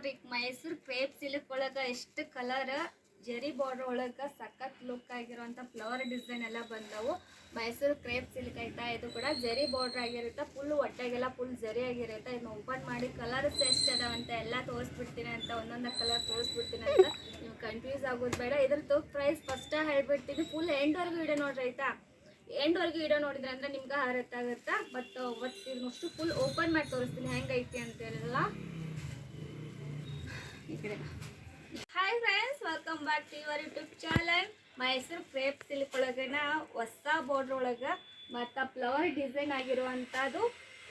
ನೋಡ್ರಿ, Mysuru crepe silk ಒಳಗೆ ಎಷ್ಟು ಕಲರ್ ಜೆರಿ ಬಾರ್ಡರ್ ಒಳಗ ಸಖತ್ ಲುಕ್ ಆಗಿರುವಂತ ಫ್ಲವರ್ ಡಿಸೈನ್ ಎಲ್ಲ ಬಂದವು. ಮೈಸೂರು ಕ್ರೇಪ್ ಸಿಲ್ಕ್ ಆಯ್ತಾ ಇದು ಕೂಡ ಜರಿ ಬಾರ್ಡರ್ ಆಗಿರುತ್ತೆ ಫುಲ್ ಒಟ್ಟಾಗೆಲ್ಲ ಫುಲ್ ಜರಿ ಆಗಿರುತ್ತೆ. ಇದನ್ನ ಓಪನ್ ಮಾಡಿ ಕಲರ್ಸ್ ಎಷ್ಟು ಅದಾವಂತ, ಎಲ್ಲ ತೋರಿಸ್ಬಿಡ್ತೀನಿ ಅಂತ, ಒಂದೊಂದು ಕಲರ್ ತೋರಿಸ್ಬಿಡ್ತೀನಿ ಅಂತ. ನೀವು ಕನ್ಫ್ಯೂಸ್ ಆಗೋದು ಬೇಡ. ಇದ್ರದ್ದು ಪ್ರೈಸ್ ಫಸ್ಟ್ ಹೇಳ್ಬಿಡ್ತೀನಿ. ಫುಲ್ ಎಂಡ್ವರೆಗೂ ವಿಡಿಯೋ ನೋಡ್ರಿ, ಆಯ್ತಾ? ಎಂಡ್ವರೆಗೂ ವಿಡಿಯೋ ನೋಡಿದ್ರೆ ಅಂದ್ರೆ ನಿಮ್ಗೆ ಅರ್ಥ ಆಗುತ್ತಾ ಬಟ್ ಇದನ್ನಷ್ಟು ಫುಲ್ ಓಪನ್ ಮಾಡಿ ತೋರಿಸ್ತೀನಿ. ಹೆಂಗೈತಿ ಅಂತ ಹೇಳಲ್ಲ. Hi friends welcome back to your YouTube channel Mysuru crepe silk ಒಳಗನ ಹೊಸ ಬಾರ್ಡ್ರ್ ಒಳಗೆ ಮತ್ತು ಫ್ಲವರ್ ಡಿಸೈನ್ ಆಗಿರುವಂಥದ್ದು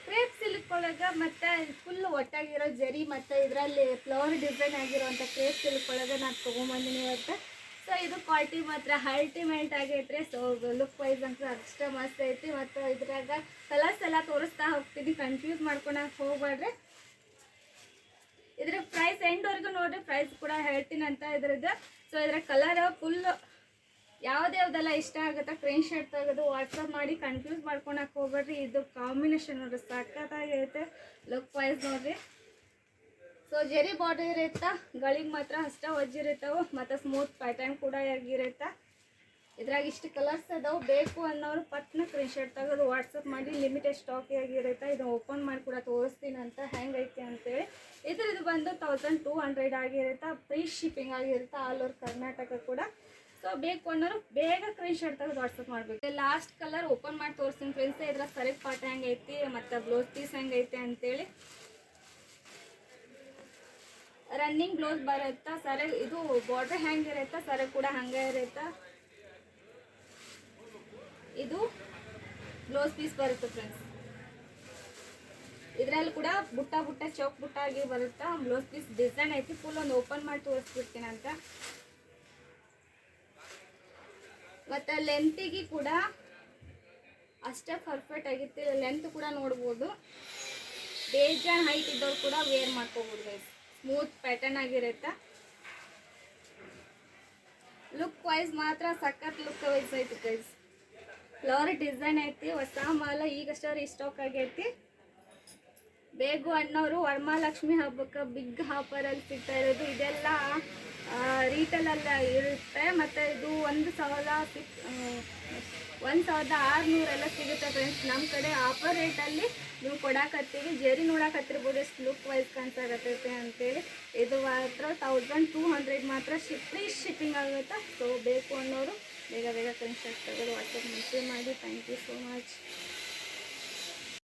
ಕ್ರೇಪ್ ಸಿಲ್ಕ್ ಒಳಗೆ ಮತ್ತು ಫುಲ್ ಒಟ್ಟಾಗಿರೋ ಜರಿ ಮತ್ತು ಇದರಲ್ಲಿ ಫ್ಲವರ್ ಡಿಸೈನ್ ಆಗಿರುವಂಥ ಕ್ರೇಪ್ ಸಿಲ್ಕ್ ಒಳಗೆ ನಾನು ತೊಗೊಂಬಂದಿನಿ ಇವತ್ತು. ಸೊ ಇದು ಕ್ವಾಲಿಟಿ ಮಾತ್ರ ಅಲ್ಟಿಮೇಟ್ ಆಗೈತ್ರಿ. ಸೊ ಲುಕ್ ವೈಸ್ ಅಂತ ಅಷ್ಟೇ ಮಸ್ತ್ ಐತಿ. ಮತ್ತು ಇದ್ರಾಗ ಕಲರ್ಸ್ ಎಲ್ಲ ತೋರಿಸ್ತಾ ಹೋಗ್ತೀನಿ. ಕನ್ಫ್ಯೂಸ್ ಮಾಡ್ಕೊಳಕ್ಕೆ ಹೋಗ್ಬೇಡ್ರಿ ನೋಡ್ರಿ ಪ್ರೈಸ್ ಕೂಡ ಹೇಳ್ತೀನಿ ಅಂತ ಇದ್ರದ್ದು. ಸೊ ಇದ್ರ ಕಲರ್ ಫುಲ್ ಯಾವ್ದು ಯಾವ್ದೆಲ್ಲ ಇಷ್ಟ ಆಗುತ್ತೆ ಕ್ರೀನ್ ಶರ್ಟ್ ತೆಗೆದು ವಾಟ್ಸಪ್ ಮಾಡಿ ಕನ್ಫ್ಯೂಸ್ ಮಾಡ್ಕೊಳಕ್ಕೆ ಹೋಗ್ಬೇಡ್ರಿ. ಇದು ಕಾಂಬಿನೇಷನ್ ನೋಡ್ರಿ ಸಖತ್ತಾಗೈತೆ ಲುಕ್ ವೈಸ್ ನೋಡ್ರಿ. ಸೊ ಜೆರಿ ಬಾರ್ಡರ್ ಇರುತ್ತಾ? ಗಳಿಗೆ ಮಾತ್ರ ಅಷ್ಟ ಒಜ್ಜಿರುತ್ತವು ಮತ್ತು ಸ್ಮೂತ್ ಪ್ಯಾಟರ್ನ್ ಕೂಡ ಆಗಿರುತ್ತೆ. ಇದ್ರಾಗ ಇಷ್ಟು ಕಲರ್ಸ್ ಅದಾವೆ, ಬೇಕು ಅನ್ನೋರು ಪಟ್ನ ಸ್ಕ್ರೀನ್ ಶಾಟ್ ತೆಗೆದು ವಾಟ್ಸಪ್ ಮಾಡಿ ಲಿಮಿಟೆಡ್ ಸ್ಟಾಕ್ ಆಗಿರುತ್ತೆ ಇದು ಓಪನ್ ಮಾಡಿ ಕೂಡ ತೋರಿಸ್ತೀನಿ ಅಂತ ಹೆಂಗೈತೆ ಅಂತೇಳಿ. ಇದ್ರದ್ದು ಬಂದು ತೌಸಂಡ್ ಟೂ ಹಂಡ್ರೆಡ್ ಆಗಿರುತ್ತೆ ಫ್ರೀ ಶಿಪ್ಪಿಂಗ್ ಆಗಿರುತ್ತೆ ಆಲ್ ಓವರ್ ಕರ್ನಾಟಕ ಕೂಡ. ಸೊ ಬೇಕು ಅನ್ನೋರು ಬೇಗ ಸ್ಕ್ರೀನ್ ಶಾಟ್ ತೆಗೆದು ವಾಟ್ಸಪ್ ಮಾಡಬೇಕು. ಲಾಸ್ಟ್ ಕಲರ್ ಓಪನ್ ಮಾಡಿ ತೋರಿಸ್ತೀನಿ ಫ್ರೆಂಡ್ಸ್ ಇದ್ರ ಸರಿಯಾಗಿ ಪಾಟ ಹೆಂಗೈತಿ ಮತ್ತು ಬ್ಲೌಸ್ ಪೀಸ್ ಹೆಂಗೈತೆ ಅಂತೇಳಿ. ರನ್ನಿಂಗ್ ಬ್ಲೌಸ್ ಬರುತ್ತಾ ಸರಿ ಇದು ಬಾರ್ಡರ್ ಹೆಂಗಿರುತ್ತಾ ಸರಿ ಕೂಡ ಹಂಗೆ ಇರುತ್ತಾ. ಇದು ಬ್ಲೌಸ್ ಪೀಸ್ ಬರುತ್ತೆ ಫ್ರೆಂಡ್ಸ್ ಇದರಲ್ಲಿ ಕೂಡ ಬುಟ್ಟ ಬುಟ್ಟ, ಚೌಕ್ ಬುಟ್ಟ ಆಗಿ ಬರುತ್ತಾ? ಬ್ಲೌಸ್ ಪೀಸ್ ಡಿಸೈನ್ ಐತಿ ಫುಲ್ ಒಂದು ಓಪನ್ ಮಾಡಿ ತೋರಿಸ್ಬಿಡ್ತೀನಿ ಅಂತ. ಮತ್ತು ಲೆಂತಿಗೆ ಕೂಡ ಅಷ್ಟೇ ಪರ್ಫೆಕ್ಟ್ ಆಗಿತ್ತು. ಲೆಂತ್ ಕೂಡ ನೋಡ್ಬೋದು. ಬೇಜಾನ್ ಹೈಟ್ ಇದ್ದವ್ರು ಕೂಡ ವೇರ್ ಮಾಡ್ಕೋಬೋದು ಗೈಸ್ ಸ್ಮೂತ್ ಪ್ಯಾಟರ್ನ್ ಆಗಿರುತ್ತೆ. ಲುಕ್ ವೈಸ್ ಮಾತ್ರ ಸಖತ್ ಲುಕ್ ವೈಸ್ ಐತಿ ಗೈಸ್ ಫ್ಲವರ್ ಡಿಸೈನ್ ಐತಿ, ಹೊಸ ಮಾಲ ಈಗಷ್ಟೇ ರೀಸ್ಟಾಕ್ ಆಗೈತಿ. ಬೇಗು ಅಣ್ಣವರು ವರಮಹಾಲಕ್ಷ್ಮಿ ಹಬ್ಬಕ್ಕೆ ಬಿಗ್ ಆಫರಲ್ಲಿ ಸಿಗ್ತಾ ಇರೋದು. ಇದೆಲ್ಲ ರೀಟೇಲಲ್ಲ ಇರುತ್ತೆ. ಮತ್ತು ಇದು ಒಂದು ಸಾವಿರದ ಸಿಕ್ ಒಂದು ಸಾವಿರದ ಆರುನೂರೆಲ್ಲ ಸಿಗುತ್ತೆ ಫ್ರೆಂಡ್ಸ್ ನಮ್ಮ ಕಡೆ ಆಫರ್ ರೇಟಲ್ಲಿ ನೀವು ಕೊಡಾಕತ್ತೀವಿ ಜರಿ ನೋಡಾಕತ್ತಿರ್ಬೋದು ಎಷ್ಟು ಲುಕ್ ವೈಸ್ ಕಾಣಿಸಾಕತ್ತೈತೆ ಅಂತೇಳಿ. ಇದು ಮಾತ್ರ ತೌಸಂಡ್ ಟೂ ಹಂಡ್ರೆಡ್ ಮಾತ್ರ ಶಿಪ್ ಫ್ರೀ ಶಿಪ್ಪಿಂಗ್ ಆಗುತ್ತೆ. ಸೊ ಬೇಕು ಅನ್ನೋರು ಬೇಗ ಬೇಗ ಕನ್ಸ್ಟ್ರಕ್ಟ್ ತೆಗೆದು ವಾಟ್ಸಪ್ ಮೆಸೇಜ್ ಮಾಡಿ. Thank you so much